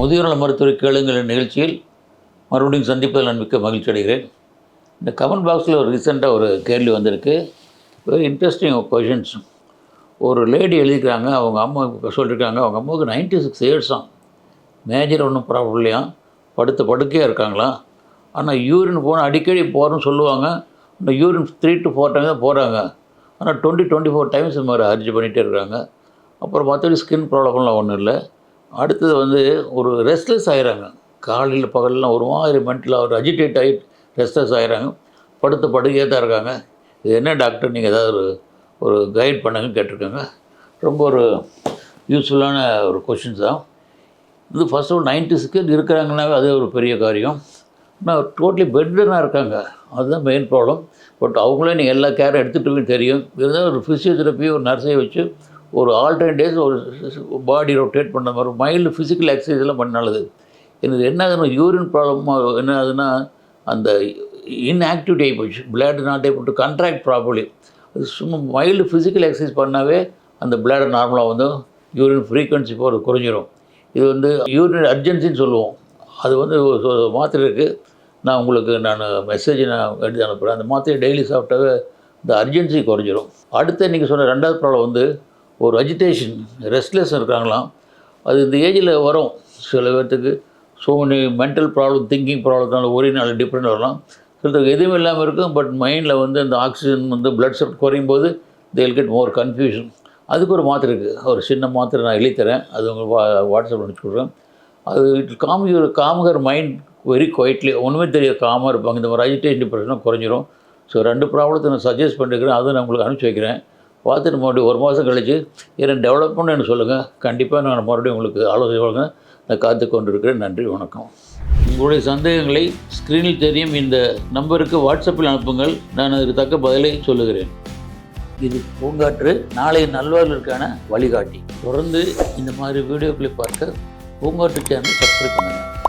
முதியோர்நல மருத்துவரை கேளுங்கள் என்ற நிகழ்ச்சியில் மறுபடியும் சந்திப்பதில் நான் மிக்க மகிழ்ச்சி அடைகிறேன். இந்த கமெண்ட் பாக்ஸில் ஒரு ரீசெண்டாக ஒரு கேள்வி வந்திருக்கு. வெரி இன்ட்ரெஸ்டிங் கொஷின்ஸ் ஒரு லேடி எழுதிக்கிறாங்க அவங்க அம்மா சொல்லியிருக்காங்க அவங்க அம்மாவுக்கு 96 சிக்ஸ் இயர்ஸாம் மேஜர் ஒன்றும் ப்ராப்ளம் இல்லையா? படுத்த படுக்கையாக இருக்காங்களாம் ஆனால் யூரின் போனால் அடிக்கடி போகிறோம்னு சொல்லுவாங்க. அந்த urine three to four time தான் போகிறாங்க ஆனால் டுவெண்ட்டி டுவெண்ட்டி ஃபோர் டைம்ஸ் இந்த மாதிரி அர்ஜி பண்ணிகிட்டே இருக்காங்க. அப்புறம் மற்றபடி ஸ்கின் ப்ராப்ளம்லாம் ஒன்றும் இல்லை. அடுத்தது வந்து ஒரு ரெஸ்ட்லெஸ் ஆகிறாங்க காலையில் பகல்லாம் ஒரு மாதிரி மென்டலாக ஒரு அஜிடேட் ஆகி ரெஸ்ட்லெஸ் ஆகிறாங்க படுத்த படுக்கையாக தான் இருக்காங்க. இது என்ன டாக்டர் நீங்கள் ஏதாவது ஒரு ஒரு கைட் பண்ணுங்கன்னு கேட்டிருக்காங்க. ரொம்ப ஒரு யூஸ்ஃபுல்லான ஒரு கொஷின்ஸ் தான். இது ஃபஸ்ட் ஒரு நைன்டி சிக்ஸ் அதே ஒரு பெரிய காரியம். ஆனால் டோட்டலி பெட்டனாக இருக்காங்க. அதுதான் மெயின் ப்ராப்ளம் பட் அவங்களே நீங்கள் எல்லா கேரும் எடுத்துகிட்டு தெரியும். இருந்தால் ஒரு ஃபிசியோதெரப்பி ஒரு நர்ஸை வச்சு ஒரு ஆல்டர்னேட் டேஸ் ஒரு பாடி ரொட்டேட் பண்ண மாதிரி மைல்டு ஃபிசிக்கல் எக்ஸசைஸ் எல்லாம் பண்ண நல்லது எனக்கு என்ன ஆகுதுன்னா யூரின் ப்ராப்ளமாக என்ன ஆகுதுன்னா அந்த இன்ஆக்டிவிட்டி ஆகி போச்சு blood not able to contract properly அது சும்மா மைல்டு ஃபிசிக்கல் எக்ஸசைஸ் பண்ணாவே அந்த பிளட் நார்மலாக வந்து யூரின் ஃப்ரீக்வன்சி போகிறது குறைஞ்சிரும். இது வந்து யூரின் அர்ஜென்சின்னு சொல்லுவோம். அது வந்து ஒரு மாத்திரை இருக்குது நான் உங்களுக்கு நான் மெசேஜ் நான் எடுத்து அனுப்புகிறேன் அந்த மாத்திரை டெய்லி சாப்பிட்டாவே இந்த அர்ஜென்சி குறைஞ்சிரும். அடுத்து நீங்கள் சொன்ன ரெண்டாவது ப்ராப்ளம் வந்து ஒரு அஜிடேஷன் ரெஸ்ட்லெஸ் இருக்காங்களாம். அது இந்த ஏஜில் வரும் சில பேர்த்துக்கு. So many mental problem thinking ப்ராப்ளத்தினால ஒரே நாள் டிஃப்ரெண்ட் வரலாம். சிலருக்கு எதுவும் இல்லாமல் இருக்கும் பட் மைண்டில் வந்து அந்த ஆக்சிஜன் வந்து பிளட் சர்க் குறையும் போது தேல் கெட் மோர் கன்ஃபியூஷன் அதுக்கு ஒரு மாத்திரை இருக்குது ஒரு சின்ன மாத்திரை நான் எழுதித்தரேன். அது உங்களுக்கு வா வாட்ஸ்அப் அனுப்பிச்சி விட்றேன். அது it calm your காமகர் mind very quietly ஒன்றுமே தெரிய காமாக இருப்பாங்க. இந்த மாதிரி அஜிடேஷன் டிப்ரெஷனாக குறைஞ்சிரும். ஸோ ரெண்டு ப்ராப்ளத்தை நான் சஜஸ்ட் பண்ணிருக்கிறேன். அதை நான் உங்களுக்கு அனுப்பிச்சி வைக்கிறேன். பார்த்துட்டு மறுபடியும் ஒரு மாதம் கழிச்சு என்ன டெவலப்மெண்ட் எனக்கு சொல்லுங்கள் கண்டிப்பாக நான் மறுபடியும் உங்களுக்கு ஆலோசனை வழங்க நான் காத்து கொண்டிருக்கிறேன். நன்றி வணக்கம். உங்களுடைய சந்தேகங்களை ஸ்க்ரீனில் தெரியும். இந்த நம்பருக்கு வாட்ஸ்அப்பில் அனுப்புங்கள். நான் அதுக்கு தக்க பதிலை சொல்லுகிறேன். இது பூங்காற்று நாளை நல்வாழ்வுக்கான வழிகாட்டி. தொடர்ந்து இந்த மாதிரி வீடியோக்களை பார்க்க பூங்காற்று சேனல் சப்ஸ்கிரைப் பண்ணுங்கள்